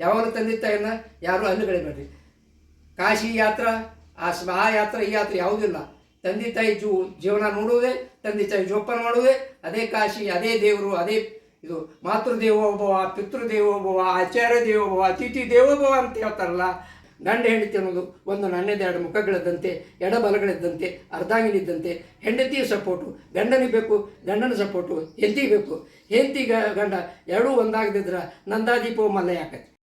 ಯಾವಾಗಲೂ ತಂದೆ ಯಾರು ಯಾರೂ ಅಲ್ಲುಗಳಿಬೇಡ್ರಿ ಕಾಶಿ ಯಾತ್ರಾ, ಆ ಆ ಯಾತ್ರೆ, ಈ ಯಾತ್ರೆ ಯಾವುದಿಲ್ಲ ತಂದೆ ತಾಯಿ ಜೂ, ಜೀವನ ನೋಡುವುದೇ ತಂದೆ ತಾಯಿ ಜೋಪಾನ ಮಾಡುವುದೇ, ಅದೇ ಕಾಶಿ, ಅದೇ ದೇವರು, ಅದೇ ಇದು ಮಾತೃದೇವೋಭವ, ಪಿತೃದೇವೋಭವ ಆಚಾರ್ಯ ದೇವೋಭವ ಅತಿಥಿ ದೇವೋಭವ ಅಂತ ಹೇಳ್ತಾರಲ್ಲ, ಗಂಡ ಹೆಂಡತಿ ಅನ್ನೋದು ಒಂದು ನನ್ನೆದ ಎರಡು ಮುಖಗಳಿದ್ದಂತೆ, ಎಡಬಲಗಳಿದ್ದಂತೆ, ಅರ್ಧಾಂಗಿನಿದ್ದಂತೆ, ಹೆಂಡತಿಯ ಸಪೋರ್ಟು, ಗಂಡನಿಗೆ ಬೇಕು, ಗಂಡನ ಸಪೋರ್ಟು, ಹೆಂಡತಿಗೆ ಬೇಕು. ಹೆಂಡತಿ ಗಂಡ ಎರಡೂ ಒಂದಾಗದಿದ್ರೆ ನಂದಾದೀಪವು ಮಲ್ಲ ಯಾಕತಿ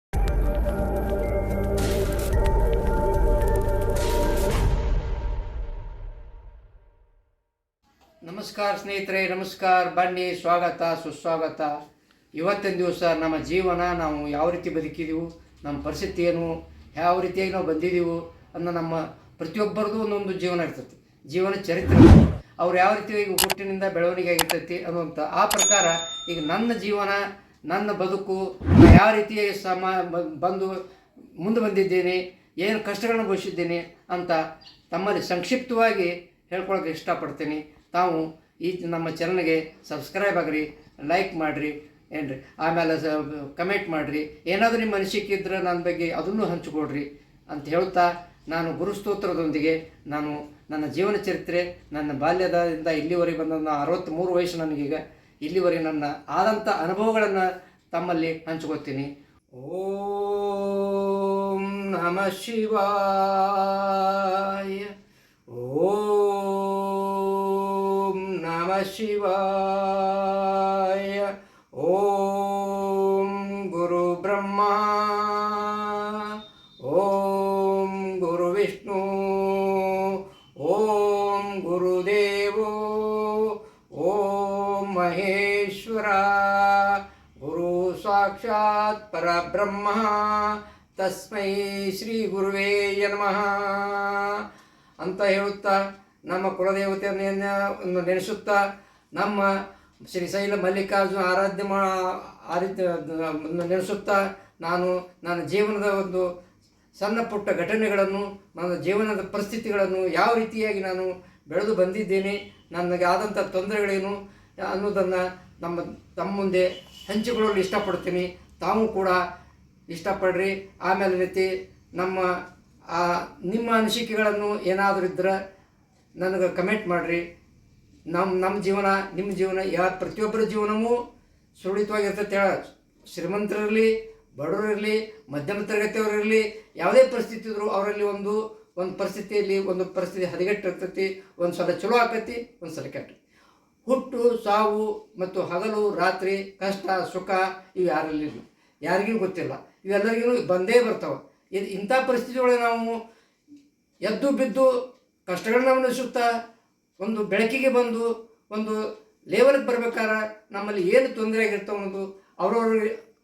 ನಮಸ್ಕಾರ ಸ್ನೇಹಿತರೆ, ನಮಸ್ಕಾರ. ಬನ್ನಿ, ಸ್ವಾಗತ, ಸುಸ್ವಾಗತ. ಇವತ್ತಿನ ದಿವಸ ನಮ್ಮ ಜೀವನ ನಾವು ಯಾವ ರೀತಿ ಬದುಕಿದೀವು, ನಮ್ಮ ಪರಿಸ್ಥಿತಿ ಏನು, ಯಾವ ರೀತಿಯಾಗಿ ನಾವು ಬಂದಿದ್ದೀವು ಅನ್ನೋ ನಮ್ಮ ಪ್ರತಿಯೊಬ್ಬರದ್ದು ಒಂದೊಂದು ಜೀವನ ಇರ್ತೈತಿ. ಜೀವನ ಚರಿತ್ರೆ. ಅವ್ರು ಯಾವ ರೀತಿಯಾಗಿ ಹುಟ್ಟಿನಿಂದ ಬೆಳವಣಿಗೆ ಆಗಿರ್ತೈತಿ ಅನ್ನುವಂಥ ಆ ಪ್ರಕಾರ ಈಗ ನನ್ನ ಜೀವನ, ನನ್ನ ಬದುಕು ಯಾವ ರೀತಿಯಾಗಿ ಸಮ ಬಂದು ಮುಂದೆ ಬಂದಿದ್ದೇನೆ, ಏನು ಕಷ್ಟಗಳನ್ನು ಅನುಭವಿಸಿದ್ದೀನಿ ಅಂತ ತಮ್ಮಲ್ಲಿ ಸಂಕ್ಷಿಪ್ತವಾಗಿ ಹೇಳ್ಕೊಳಕ್ಕೆ ಇಷ್ಟಪಡ್ತೀನಿ. ತಾವು ಈ ನಮ್ಮ ಚಾನಲ್ಗೆ ಸಬ್ಸ್ಕ್ರೈಬ್ ಆಗಿರಿ ಲೈಕ್ ಮಾಡಿರಿ, ಏನ್ರಿ? ಆಮೇಲೆ ಸ ಕಮೆಂಟ್ ಮಾಡಿರಿ. ಏನಾದರೂ ನಿಮ್ಮ ಅನಿಸಿಕೆ ನನ್ನ ಬಗ್ಗೆ ಅದನ್ನು ಹಂಚಿಕೊಡ್ರಿ ಅಂತ ಹೇಳ್ತಾ ನಾನು ಗುರುಸ್ತೋತ್ರದೊಂದಿಗೆ ನಾನು ನನ್ನ ಜೀವನ ಚರಿತ್ರೆ, ನನ್ನ ಬಾಲ್ಯದಿಂದ ಇಲ್ಲಿವರೆಗೆ ಬಂದ ಅರವತ್ತ್ಮೂರು ವಯಸ್ಸು ನನಗೀಗ. ಇಲ್ಲಿವರೆಗೆ ನನ್ನ ಆದಂಥ ಅನುಭವಗಳನ್ನು ತಮ್ಮಲ್ಲಿ ಹಂಚ್ಕೋತೀನಿ. ಓಂ ನಮ ಶಿವಾಯ. ಓಂ ನಮ ಶಿವಾಯ ಓಂ ಗುರು ಬ್ರಹ್ಮ ಓಂ ಗುರು ವಿಷ್ಣು ಓಂ ಗುರುದೇವೋ ಓಂ ಮಹೇಶ್ವರ ಗುರು ಸಾಕ್ಷಾತ್ ಪರಬ್ರಹ್ಮ ತಸ್ಮೈ ಶ್ರೀ ಗುರುವೇ ನಮಃ ಅಂತ ಹೇಳುತ್ತಾ ನಮ್ಮ ಕುಲದೇವತೆಯನ್ನು ನೆನೆಸುತ್ತಾ ನಮ್ಮ ಶ್ರೀಶೈಲ ಮಲ್ಲಿಕಾರ್ಜುನ ಆರಾಧ್ಯ ಮಾ ಆರಾಧ್ಯ ನೆನೆಸುತ್ತಾ ನಾನು ನನ್ನ ಜೀವನದ ಒಂದು ಸಣ್ಣ ಪುಟ್ಟ ಘಟನೆಗಳನ್ನು, ನನ್ನ ಜೀವನದ ಪರಿಸ್ಥಿತಿಗಳನ್ನು ಯಾವ ರೀತಿಯಾಗಿ ನಾನು ಬೆಳೆದು ಬಂದಿದ್ದೇನೆ, ನನಗೆ ಆದಂಥ ತೊಂದರೆಗಳೇನು ಅನ್ನೋದನ್ನು ನಮ್ಮ ತಮ್ಮ ಮುಂದೆ ಹಂಚಿಕೊಳ್ಳಲು ಇಷ್ಟಪಡ್ತೀನಿ. ತಾವು ಕೂಡ ಇಷ್ಟಪಡ್ರಿ. ಆಮೇಲೆ ರೀತಿ ನಮ್ಮ ನಿಮ್ಮ ಅನಿಸಿಕೆಗಳನ್ನು ಏನಾದರೂ ಇದ್ರೆ ನನಗೆ ಕಮೆಂಟ್ ಮಾಡಿರಿ. ನಮ್ಮ ನಮ್ಮ ಜೀವನ ನಿಮ್ಮ ಜೀವನ ಯಾವ ಪ್ರತಿಯೊಬ್ಬರ ಜೀವನವೂ ಸುರಳಿತವಾಗಿರ್ತೈತೆ ಹೇಳ. ಶ್ರೀಮಂತರಿರಲಿ, ಬಡವರಿರಲಿ, ಮಧ್ಯಮ ತರಗತಿಯವರಿರಲಿ, ಯಾವುದೇ ಪರಿಸ್ಥಿತಿ ಇದ್ದರೂ ಅವರಲ್ಲಿ ಒಂದು ಒಂದು ಪರಿಸ್ಥಿತಿಯಲ್ಲಿ ಒಂದು ಪರಿಸ್ಥಿತಿ ಹದಗೆಟ್ಟಿರ್ತೈತಿ, ಒಂದು ಸಲ ಚಲೋ ಆಕತಿ, ಒಂದು ಸಲ ಕೆಟ್ಟ. ಹುಟ್ಟು, ಸಾವು ಮತ್ತು ಹಗಲು, ರಾತ್ರಿ, ಕಷ್ಟ, ಸುಖ ಇವು ಯಾರಲ್ಲಿ ಯಾರಿಗೂ ಗೊತ್ತಿಲ್ಲ. ಇವೆಲ್ಲರಿಗೂ ಬಂದೇ ಬರ್ತಾವೆ. ಇದು ಇಂಥ ಪರಿಸ್ಥಿತಿಯೊಳಗೆ ನಾವು ಎದ್ದು ಬಿದ್ದು ಕಷ್ಟಗಳನ್ನ ಅನುಭವಿಸುತ್ತಾ ಒಂದು ಬೆಳಕಿಗೆ ಬಂದು ಒಂದು ಲೆವೆಲ್ಗೆ ಬರ್ಬೇಕಾದ್ರೆ ನಮ್ಮಲ್ಲಿ ಏನು ತೊಂದರೆ ಆಗಿರ್ತವೆ ಅನ್ನೋದು ಅವ್ರವ್ರ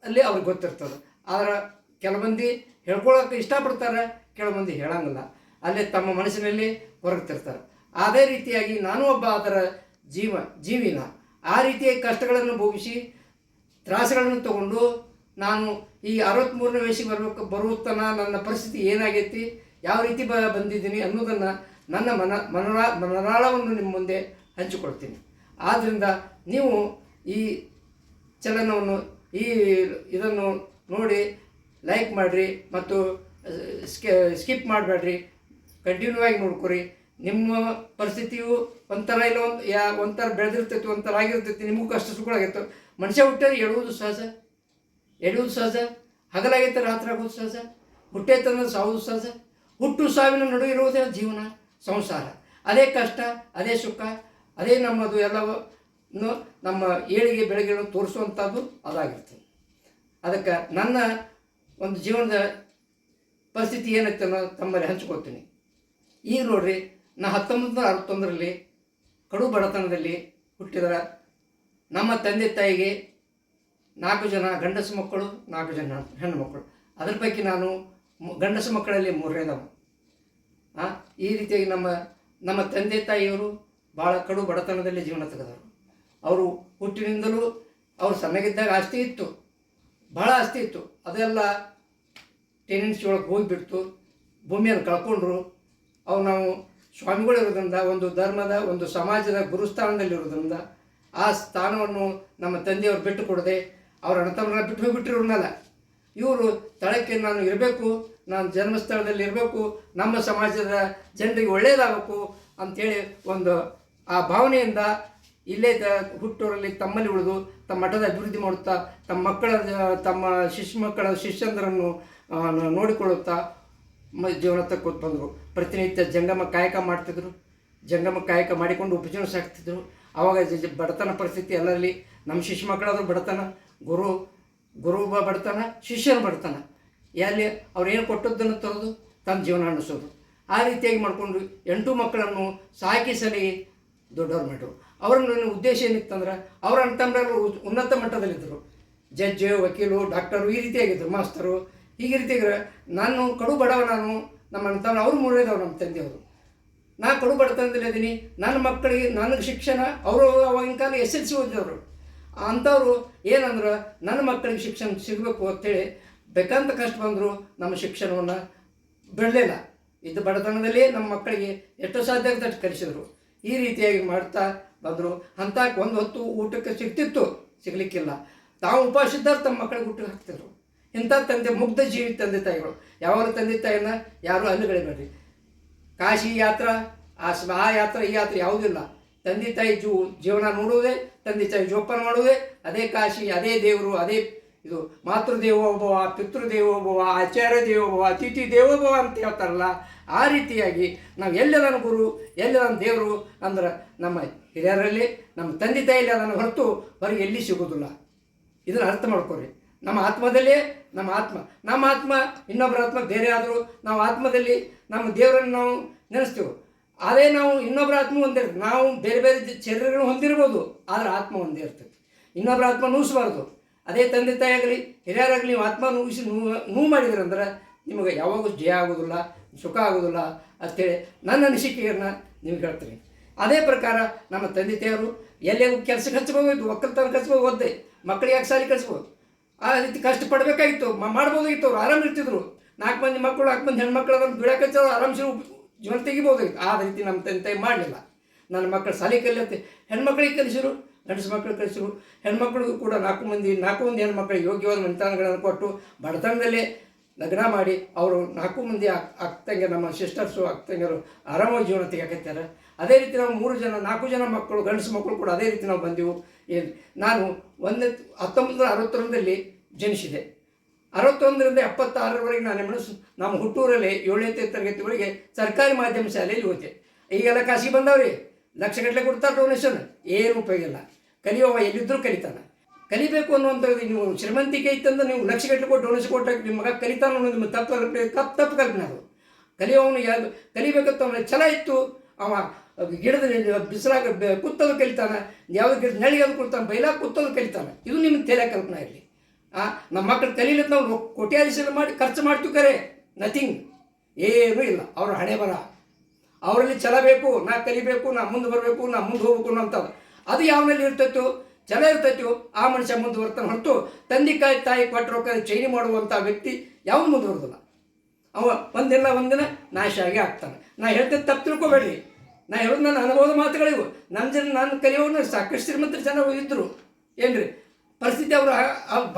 ಅಲ್ಲಿ ಅವ್ರಿಗೆ ಗೊತ್ತಿರ್ತದೆ. ಆದ್ರೆ ಕೆಲ ಮಂದಿ ಹೇಳ್ಕೊಳಕ್ಕೆ ಇಷ್ಟಪಡ್ತಾರೆ ಕೆಲವು ಮಂದಿ ಹೇಳಂಗಿಲ್ಲ. ಅಲ್ಲೇ ತಮ್ಮ ಮನಸ್ಸಿನಲ್ಲಿ ಹೊರಗ್ತಿರ್ತಾರೆ ಅದೇ ರೀತಿಯಾಗಿ ನಾನು ಒಬ್ಬ ಅದರ ಜೀವ, ಜೀವಿನ. ಆ ರೀತಿಯ ಕಷ್ಟಗಳನ್ನು ಭೋಗಿಸಿ ತ್ರಾಸಗಳನ್ನು ತಗೊಂಡು ನಾನು ಈ ಅರವತ್ತ್ಮೂರನೇ ವಯಸ್ಸಿಗೆ ಬರಬೇಕು ಬರುವ ನನ್ನ ಪರಿಸ್ಥಿತಿ ಏನಾಗೈತಿ, ಯಾವ ರೀತಿ ಬ, ಬಂದಿದ್ದೀನಿ ಅನ್ನೋದನ್ನು ನನ್ನ ಮನ ಮನರಾ ಮನರಾಳವನ್ನು ನಿಮ್ಮ ಮುಂದೆ ಹಂಚಿಕೊಳ್ತೀನಿ. ಆದ್ದರಿಂದ ನೀವು ಈ ಚಲನವನ್ನು, ಈ ಇದನ್ನು ನೋಡಿ ಲೈಕ್ ಮಾಡಿರಿ ಮತ್ತು ಸ್ಕಿಪ್ ಮಾಡಬೇಡ್ರಿ. ಕಂಟಿನ್ಯೂ ಆಗಿ ನೋಡ್ಕೊರಿ. ನಿಮ್ಮ ಪರಿಸ್ಥಿತಿಯು ಒಂಥರ ಇಲ್ಲ, ಒಂದು, ಯಾ, ಒಂಥರ ಬೆಳೆದಿರ್ತೈತಿ, ಒಂಥರ ಆಗಿರ್ತೈತಿ, ನಿಮಗೂ ಕಷ್ಟ ಸುಖಗಳಾಗಿರ್ತವೆ ಮನುಷ್ಯ ಹುಟ್ಟಾರೆ ಎಡುವುದು ಸಹಜ. ಎಡುವುದು ಸಹಜ. ಹಗಲಾಗೈತೆ ರಾತ್ರಿ ಆಗೋದು ಸಹಜ. ಹುಟ್ಟೈತಂದ್ರೆ ಸಾವುದು ಸಹಜ. ಹುಟ್ಟು ಸಾವಿನ ನಡುವೆ ಇರುವುದೇ ಜೀವನ. ಸಂಸಾರ. ಅದೇ ಕಷ್ಟ, ಅದೇ ಸುಖ, ಅದೇ ನಮ್ಮದು ಎಲ್ಲವನ್ನು ನಮ್ಮ ಏಳಿಗೆ ಬೆಳಗ್ಗೆ ತೋರಿಸುವಂಥದ್ದು ಅದಾಗಿರ್ತದೆ ಅದಕ್ಕೆ ನನ್ನ ಒಂದು ಜೀವನದ ಪರಿಸ್ಥಿತಿ ಏನಾಗ್ತದೆ ಅನ್ನೋ ತಮ್ಮಲ್ಲಿ ಹಂಚ್ಕೊಳ್ತೀನಿ. ಈಗ ನೋಡ್ರಿ, ನಾ ಹತ್ತೊಂಬತ್ತು ನೂರ ಅರವತ್ತೊಂದರಲ್ಲಿ ಕಡು ಬಡತನದಲ್ಲಿ ಹುಟ್ಟಿದ್ರೆ ನಮ್ಮ ತಂದೆ ತಾಯಿಗೆ ನಾಲ್ಕು ಜನ ಗಂಡಸು ಮಕ್ಕಳು, ನಾಲ್ಕು ಜನ ಹೆಣ್ಣು ಮಕ್ಕಳು. ಅದ್ರ ಪೈಕಿ ನಾನು ಗಂಡಸು ಮಕ್ಕಳಲ್ಲಿ ಮೂರನೇದವ. ಈ ರೀತಿಯಾಗಿ ನಮ್ಮ ನಮ್ಮ ತಂದೆ ತಾಯಿಯವರು ಭಾಳ ಕಡು ಬಡತನದಲ್ಲಿ ಜೀವನ ತೆಗೆದವರು. ಅವರು ಹುಟ್ಟಿನಿಂದಲೂ ಅವರು ಸಣ್ಣಗಿದ್ದಾಗ ಆಸ್ತಿ ಇತ್ತು. ಭಾಳ ಆಸ್ತಿ ಇತ್ತು. ಅದೆಲ್ಲ ಟೆನೆನ್ಸಿ ಒಳಗೆ ಹೋಗಿಬಿಡ್ತು. ಭೂಮಿಯನ್ನು ಕಳ್ಕೊಂಡ್ರು. ಅವು ನಾವು ಸ್ವಾಮಿಗಳಿರೋದ್ರಿಂದ ಒಂದು ಧರ್ಮದ, ಒಂದು ಸಮಾಜದ ಗುರುಸ್ಥಾನದಲ್ಲಿರೋದ್ರಿಂದ ಆ ಸ್ಥಾನವನ್ನು ನಮ್ಮ ತಂದೆಯವರು ಬಿಟ್ಟು ಕೊಡದೆ ಅವರ ಅಣತಮ್ಮನ ಬಿಟ್ಟು ಹೋಗಿಬಿಟ್ಟಿರೋನಲ್ಲ ಇವರು ತಳಕ್ಕೆ ನಾನು ಇರಬೇಕು. ನಾನು ಜನ್ಮಸ್ಥಳದಲ್ಲಿ ಇರಬೇಕು, ನಮ್ಮ ಸಮಾಜದ ಜನರಿಗೆ ಒಳ್ಳೆಯದಾಗಬೇಕು ಅಂಥೇಳಿ ಒಂದು ಆ ಭಾವನೆಯಿಂದ ಇಲ್ಲೇ ಹುಟ್ಟೂರಲ್ಲಿ ತಮ್ಮಲ್ಲಿ ಉಳಿದು ತಮ್ಮ ಮಠದ ಅಭಿವೃದ್ಧಿ ಮಾಡುತ್ತಾ, ತಮ್ಮ ಮಕ್ಕಳ, ತಮ್ಮ ಶಿಷ್ಯ ಮಕ್ಕಳ ಶಿಷ್ಯಂದರನ್ನು ನೋಡಿಕೊಳ್ಳುತ್ತಾ ಜೀವನ ತಕ್ಕೊತ್ ಬಂದರು. ಪ್ರತಿನಿತ್ಯ ಜಂಗಮ ಕಾಯಕ ಮಾಡ್ತಿದ್ರು. ಜಂಗಮ ಕಾಯಕ ಮಾಡಿಕೊಂಡು ಉಪಜೀವನ ಸಾಕ್ತಿದ್ರು. ಆವಾಗ ಬಡತನ ಪರಿಸ್ಥಿತಿ ಎಲ್ಲರಲ್ಲಿ ನಮ್ಮ ಶಿಷ್ಯ ಮಕ್ಕಳಾದರೂ ಬಡತನ, ಗುರು ಗುರು ಬಡತನ ಶಿಷ್ಯನ ಬಡತನ. ಎಲ್ಲಿ ಅವ್ರು ಏನು ಕೊಟ್ಟದ್ದನ್ನು ತರೋದು ತಮ್ಮ ಜೀವನ ಅನ್ನಿಸೋದು. ಆ ರೀತಿಯಾಗಿ ಮಾಡಿಕೊಂಡು ಎಂಟು ಮಕ್ಕಳನ್ನು ಸಾಕಿ ಸಲಿ ದೊಡ್ಡವ್ರು ಮಾಡಿದ್ರು. ಅವ್ರನ್ನ ಉದ್ದೇಶ ಏನಿತ್ತಂದ್ರೆ ಅವ್ರ ಅಂತಂದ್ರೆ ಉನ್ನತ ಮಟ್ಟದಲ್ಲಿದ್ದರು. ಜಡ್ಜ್, ವಕೀಲು, ಡಾಕ್ಟರು ಈ ರೀತಿಯಾಗಿದ್ದರು ಮಾಸ್ತರು. ಹೀಗೆ ರೀತಿಯಾಗಿದ್ರೆ ನಾನು ಕಡು ಬಡವ ನಾನು ನಮ್ಮ ಅಣ್ಣ ಅವ್ರು ಮೂರನೇದವ್ರು ನಮ್ಮ ತಂದೆಯವರು. ನಾ ಕಡು ಬಡತನದಲ್ಲಿ ಇದ್ದೀನಿ, ನನ್ನ ಮಕ್ಕಳಿಗೆ ನನಗೆ ಶಿಕ್ಷಣ, ಅವರು ಅವಾಗಿನ ಕಾಲ ಎಸ್ ಎಲ್ ಸಿ ಓದಿದವರು. ಅಂಥವ್ರು ಏನಂದ್ರೆ ನನ್ನ ಮಕ್ಕಳಿಗೆ ಶಿಕ್ಷಣ ಸಿಗಬೇಕು ಅಂತೇಳಿ ಬೇಕಂತ ಕಷ್ಟ ಬಂದರು ನಮ್ಮ ಶಿಕ್ಷಣವನ್ನು ಬಿಡಲಿಲ್ಲ ಇದು ಬಡತನದಲ್ಲಿ ನಮ್ಮ ಮಕ್ಕಳಿಗೆ ಎಷ್ಟು ಸಾಧ್ಯ ಆಗುತ್ತೆ ಕಲಿಸಿದ್ರು. ಈ ರೀತಿಯಾಗಿ ಮಾಡ್ತಾ ಬಂದರು. ಅಂತ ಒಂದು ಹೊತ್ತು ಊಟಕ್ಕೆ ಸಿಗ್ತಿತ್ತು, ಸಿಗಲಿಕ್ಕಿಲ್ಲ. ತಾವು ಉಪವಾಸ ಇದ್ದಾರೆ ತಮ್ಮ ಮಕ್ಕಳಿಗೆ ಊಟಕ್ಕೆ ಹಾಕ್ತಿದ್ರು. ಇಂಥ ತಂದೆ, ಮುಗ್ಧ ಜೀವಿ ತಂದೆ ತಾಯಿಗಳು. ಯಾವಾಗ ತಂದೆ ತಾಯಿನ ಯಾರೂ ಅಲ್ಲುಗಳಿಬೇಡ್ರಿ ಕಾಶಿ ಯಾತ್ರಾ, ಆ ಆ ಯಾತ್ರೆ, ಈ ಯಾತ್ರೆ ಯಾವುದಿಲ್ಲ ತಂದೆ ತಾಯಿ ಜೀವ ಜೀವನ ನೋಡುವುದೇ, ತಂದೆ ತಾಯಿ ಜೋಪಾನ ಮಾಡುವುದೇ, ಅದೇ ಕಾಶಿ, ಅದೇ ದೇವರು, ಅದೇ ಇದು ಮಾತೃದೇವೋಭವ, ಪಿತೃದೇವೋಭವ ಆಚಾರ್ಯ ದೇವೋಭವ ಅತಿಥಿ ದೇವೋಭವ ಅಂತ ಹೇಳ್ತಾರಲ್ಲ, ಆ ರೀತಿಯಾಗಿ ನಾವು ಎಲ್ಲಿ ನನ್ನ ಗುರು ಎಲ್ಲಿ ನನ್ನ ದೇವರು ಅಂದ್ರೆ ನಮ್ಮ ಹಿರಿಯರಲ್ಲಿ, ನಮ್ಮ ತಂದೆ ತಾಯಿಯಲ್ಲಿ ಅದನ್ನು ಹೊರತು ಹೊರಗೆ ಎಲ್ಲಿ ಸಿಗೋದಿಲ್ಲ. ಇದನ್ನು ಅರ್ಥ ಮಾಡ್ಕೊರಿ ನಮ್ಮ ಆತ್ಮದಲ್ಲೇ ನಮ್ಮ ಆತ್ಮ. ನಮ್ಮ ಆತ್ಮ ಇನ್ನೊಬ್ಬರ ಆತ್ಮ ಬೇರೆ ಆದರೂ ನಾವು ಆತ್ಮದಲ್ಲಿ ನಮ್ಮ ದೇವರನ್ನು ನಾವು ನೆನೆಸ್ತೇವೆ. ಅದೇ ನಾವು ಇನ್ನೊಬ್ಬರ ಆತ್ಮ ಒಂದೇ ನಾವು ಬೇರೆ ಬೇರೆ ಶರೀರಗಳನ್ನು ಹೊಂದಿರ್ಬೋದು, ಆದರೆ ಆತ್ಮ ಒಂದೇ ಇರ್ತದೆ. ಇನ್ನೊಬ್ಬರ ಆತ್ಮ ನೂಸಬಾರ್ದು. ಅದೇ ತಂದೆ ತಾಯಿ ಆಗಲಿ ಹಿರಿಯರಾಗಲಿ ನೀವು ಆತ್ಮ ನೋವಿಸಿ ನೋವು ನೋವು ಮಾಡಿದ್ರಂದ್ರೆ ನಿಮಗೆ ಯಾವಾಗೂ ಜಯ ಆಗೋದಿಲ್ಲ, ಸುಖ ಆಗೋದಿಲ್ಲ ಅಂಥೇಳಿ ನನ್ನ ಅನಿಸಿಕೆಯನ್ನು ನಿಮ್ಗೆ ಹೇಳ್ತೀನಿ. ಅದೇ ಪ್ರಕಾರ ನಮ್ಮ ತಂದೆ ತಾಯಿಯವರು ಎಲ್ಲೇ ಕೆಲಸ ಹಚ್ಬೋದು ಒಕ್ಕಲ್ತನ ಕಚ್ಬೋದು ಓದ್ದೆ ಮಕ್ಕಳಿಗೆ ಯಾಕೆ ಸಾಲಿ ಕಲಿಸ್ಬೋದು ಆ ರೀತಿ ಕಷ್ಟ ಪಡಬೇಕಾಗಿತ್ತು ಮಾಡ್ಬೋದಾಗಿತ್ತು, ಅವ್ರು ಆರಾಮ ಇರ್ತಿದ್ರು. ನಾಲ್ಕು ಮಂದಿ ಮಕ್ಕಳು, ನಾಲ್ಕು ಮಂದಿ ಹೆಣ್ಮಕ್ಳು ಅದನ್ನು ಬಿಡ ಕಚ್ಚೋದು ಆರಾಮ್ಸೆ ಜೀವನ ತೆಗಿಬೋದಾಗಿತ್ತು. ಆ ರೀತಿ ನಮ್ಮ ತಂದೆ ತಾಯಿ ಮಾಡಲಿಲ್ಲ. ನನ್ನ ಮಕ್ಕಳು ಸಾಲಿ ಕಲಿಯತ್ತೆ, ಹೆಣ್ಮಕ್ಳಿಗೆ ಕಲಿಸಿರು ಗಂಡಸು ಮಕ್ಕಳು ಕಳಿಸಿದ್ರು ಹೆಣ್ಮಕ್ಳಿಗೂ ಕೂಡ ನಾಲ್ಕು ಮಂದಿ ನಾಲ್ಕು ಮಂದಿ ಹೆಣ್ಮಕ್ಳಿಗೆ ಯೋಗ್ಯವಾದ ಮನೆತನಗಳನ್ನು ಕೊಟ್ಟು ಬಡತನದಲ್ಲೇ ಲಗ್ನ ಮಾಡಿ ಅವರು ನಾಲ್ಕು ಮಂದಿ ಅಕ್ತಂಗೆ ನಮ್ಮ ಸಿಸ್ಟರ್ಸು ಅಕ್ತಂಗರು ಆರಾಮಾಗಿ ಜೀವನ ತೆಗೆಕತ್ತಾರೆ ಅದೇ ರೀತಿ ನಾವು ಮೂರು ಜನ, ನಾಲ್ಕು ಜನ ಮಕ್ಕಳು, ಗಂಡಸು ಮಕ್ಕಳು ಕೂಡ ಅದೇ ರೀತಿ ನಾವು ಬಂದೆವು. ಏನು ನಾನು ಒಂದೇ ಹತ್ತೊಂಬತ್ತು ಅರವತ್ತೊಂದರಲ್ಲಿ ಜನಿಸಿದೆ. ಅರವತ್ತೊಂದರಿಂದ ಎಪ್ಪತ್ತಾರರವರೆಗೆ ನಾನು ಮನಸ್ಸು, ನಮ್ಮ ಹುಟ್ಟೂರಲ್ಲಿ ಏಳನೇ ತರಗತಿವರೆಗೆ ಸರ್ಕಾರಿ ಮಾಧ್ಯಮ ಶಾಲೆಯಲ್ಲಿ ಓದಿದೆ. ಈಗೆಲ್ಲ ಖಾಸಗಿ ಬಂದವ್ರಿ? ಲಕ್ಷಗಟ್ಟಲೆ ಕೊಡ್ತಾರೆ ಡೊನೇಷನ್ ಏನು ಉಪಯೋಗ ಇಲ್ಲ. ಕಲಿಯುವ ಎಲ್ಲಿದ್ದರೂ ಕಲಿತಾನೆ. ಕಲಿಬೇಕು ಅನ್ನುವಂಥದ್ದು ನೀವು ಶ್ರೀಮಂತಿಕೆ ಇತ್ತಂದ್ರೆ ನೀವು ಲಕ್ಷಗಟ್ಟಲೆ ಕೊಟ್ಟು ಡೊನೇಷನ್ ಕೊಟ್ಟಾಗ ನಿಮ್ಮ ಮಗ ಕಲಿತಾನ ಅನ್ನೋದು ನಿಮ್ಮ ತಪ್ಪು ಕಲ್ಪನೆ, ತಪ್ಪು ತಪ್ಪು ಕಲ್ಪನೆ ಅದು. ಕಲಿಯೋವನು ಯಾರು ಕಲಿಬೇಕಂತ ಅವನ ಛಲ ಇತ್ತು. ಅವ ಗಿಡದ ಬಿಸಿಲಾಗ ಕುತ್ತಲು ಕಲಿತಾನೆ. ಯಾವ್ದು ಗಿಡ ಅದು ಕೊಡ್ತಾನೆ ಬೈಲಾಗ ಕುತ್ತಲು ಕಲಿತಾನೆ. ಇದು ನಿಮ್ಮ ತಲೆ ಕಲ್ಪನೆ ಇರಲಿ. ಆ, ನಮ್ಮ ಮಕ್ಕಳು ಕಲೀಲಿಕ್ಕೆ ನಾವು ಕೋಟ್ಯಾಧೀಶನ ಮಾಡಿ, ಖರ್ಚು ಮಾಡ್ತೀವಿ ಕರೆ. ನಥಿಂಗ್ ಏನೂ ಇಲ್ಲ. ಅವ್ರ ಹಣೆ ಬರ. ಅವರಲ್ಲಿ ಛಲ ಬೇಕು, ನಾ ಕಲಿಬೇಕು, ನಾ ಮುಂದೆ ಬರಬೇಕು, ನಾ ಮುಂದೆ ಹೋಗ್ಬೇಕು ಅಂತ ಅದು ಯಾವನಲ್ಲಿ ಇರ್ತೈತೋ, ಛಲ ಇರ್ತೈತೋ, ಆ ಮನುಷ್ಯ ಮುಂದೆ ಬರ್ತಾನೆ ಹೊರತು ತಂದೆ ಕಾಯಿ, ತಾಯಿ ರೊಕ್ಕ ಚೈನಿ ಮಾಡುವಂಥ ವ್ಯಕ್ತಿ ಯಾವ ಮುಂದೆ ಬರೋದಿಲ್ಲ. ಅವ ಒಂದಿಲ್ಲ ಒಂದಿನ ನಾಶ ಆಗಿ ಆಗ್ತಾನೆ. ನಾ ಹೇಳ್ತೇನೆ ತಪ್ಪು ತಿಳ್ಕೊಬೇಡಿ ನಾ ಹೇಳೋದು ನನ್ನ ಅನುಭವದ ಮಾತುಗಳಿವು. ನಮ್ಮ ಜನ ನಾನು ಕಲಿಯೋನು ಸಾಕಷ್ಟು ಶ್ರೀಮಂತರ ಜನ ಇದ್ದರು ಏನ್ರಿ? ಪರಿಸ್ಥಿತಿ ಅವರು